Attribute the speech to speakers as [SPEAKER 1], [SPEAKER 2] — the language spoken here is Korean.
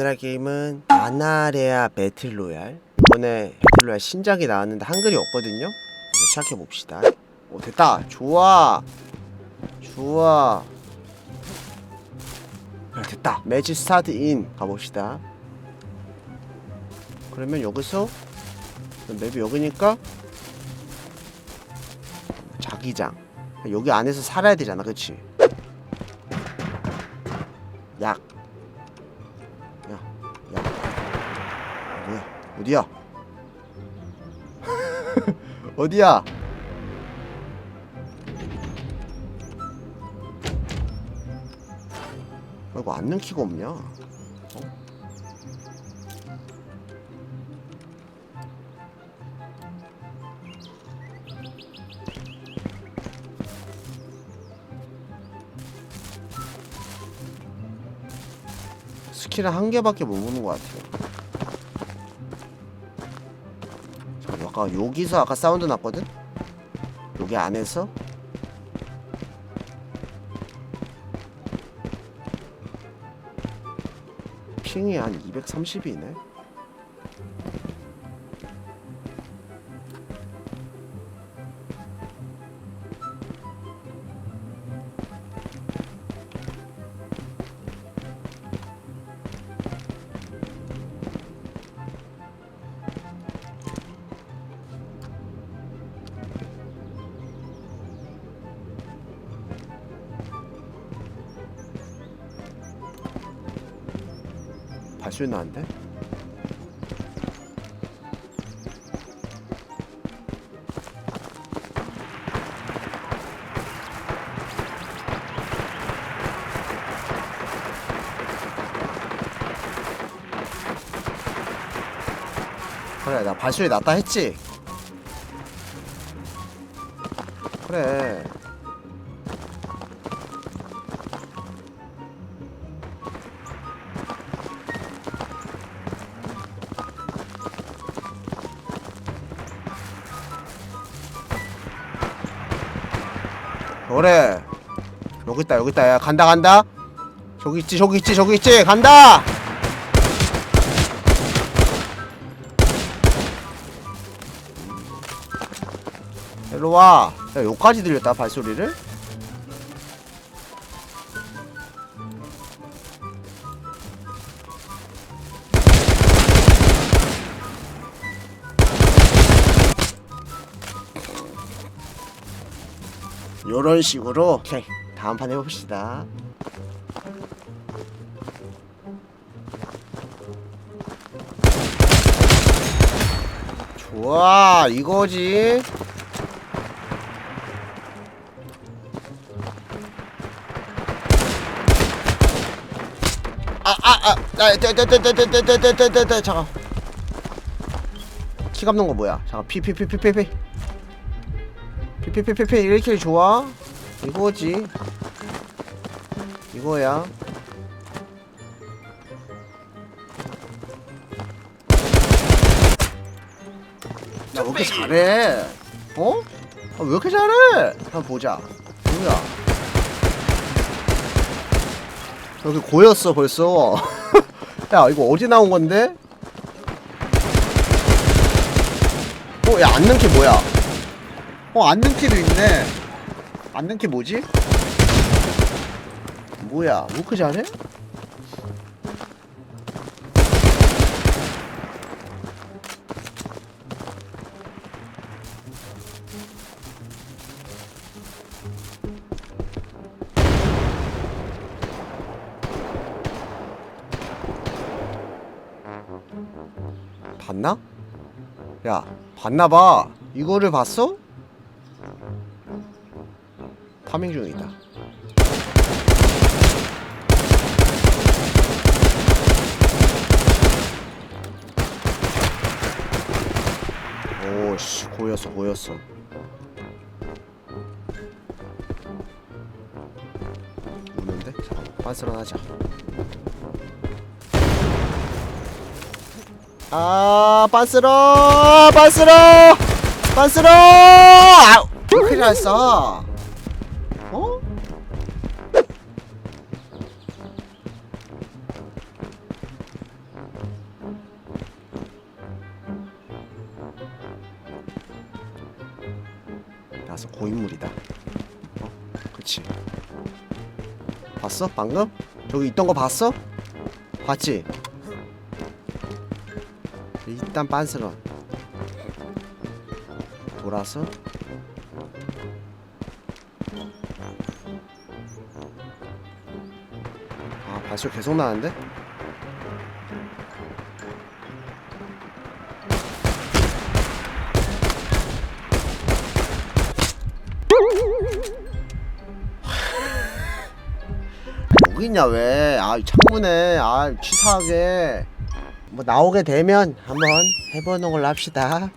[SPEAKER 1] 오늘 할 게임은 아나레아 배틀로얄. 이번에 배틀로얄 신작이 나왔는데 한글이 없거든요. 그래서 시작해봅시다. 오 됐다! 좋아! 좋아! 그래 됐다! 매치 스타트 인 가봅시다. 그러면 여기서 맵이 여기니까 자기장. 여기 안에서 살아야 되잖아 그치 어디야? 어디야? 아이고 앉는 키가 없냐? 어? 스킬은 한 개밖에 못 보는 것 같아요. 자, 아까 여기서 아까 사운드 났거든? 여기 안에서 핑이 한 230이네. 발소리 나는데? 그래 나 발소리 났다 했지? 그래 그래. 여기 있다 여기 있다. 야 간다 간다. 저기 있지 저기 있지 저기 있지. 간다! 일로 와. 야, 여기까지 들렸다, 발소리를? 요런 식으로. 오케이. 다음 판 해봅시다. 좋아. 이거지. 아아아아떼떼떼떼떼떼떼떼떼 잠깐. 키 감는 거 뭐야? 잠깐. 피피피피피피 피피피피피 이렇게 좋아? 이거지. 이거야. 나 왜 이렇게 잘해? 어? 아, 왜 이렇게 잘해? 한번 보자. 뭐야? 여기 고였어 벌써. 야 이거 어디 나온 건데? 어, 야, 앉는 게 뭐야? 어, 앉는 키도 있네. 앉는 키 뭐지? 뭐야, 뭐 이렇게 잘해? 봤나? 야, 봤나봐. 이거를 봤어? 파밍 중이다. 오씨, 고였어, 고였어. 우는데? 잠깐만, 빤스런하자. 아, 빤스러, 빤스러, 빤스러. 아, 거였어. 어? 나서 고인물이다. 어? 그치. 봤어? 방금? 저기 있던 거 봤어? 봤지? 일단 빤스런 돌아서 발소 계속 나는데? 여기 있냐 왜? 아 창문에 아 치사하게 뭐 나오게 되면 한번 해보는 걸로 합시다.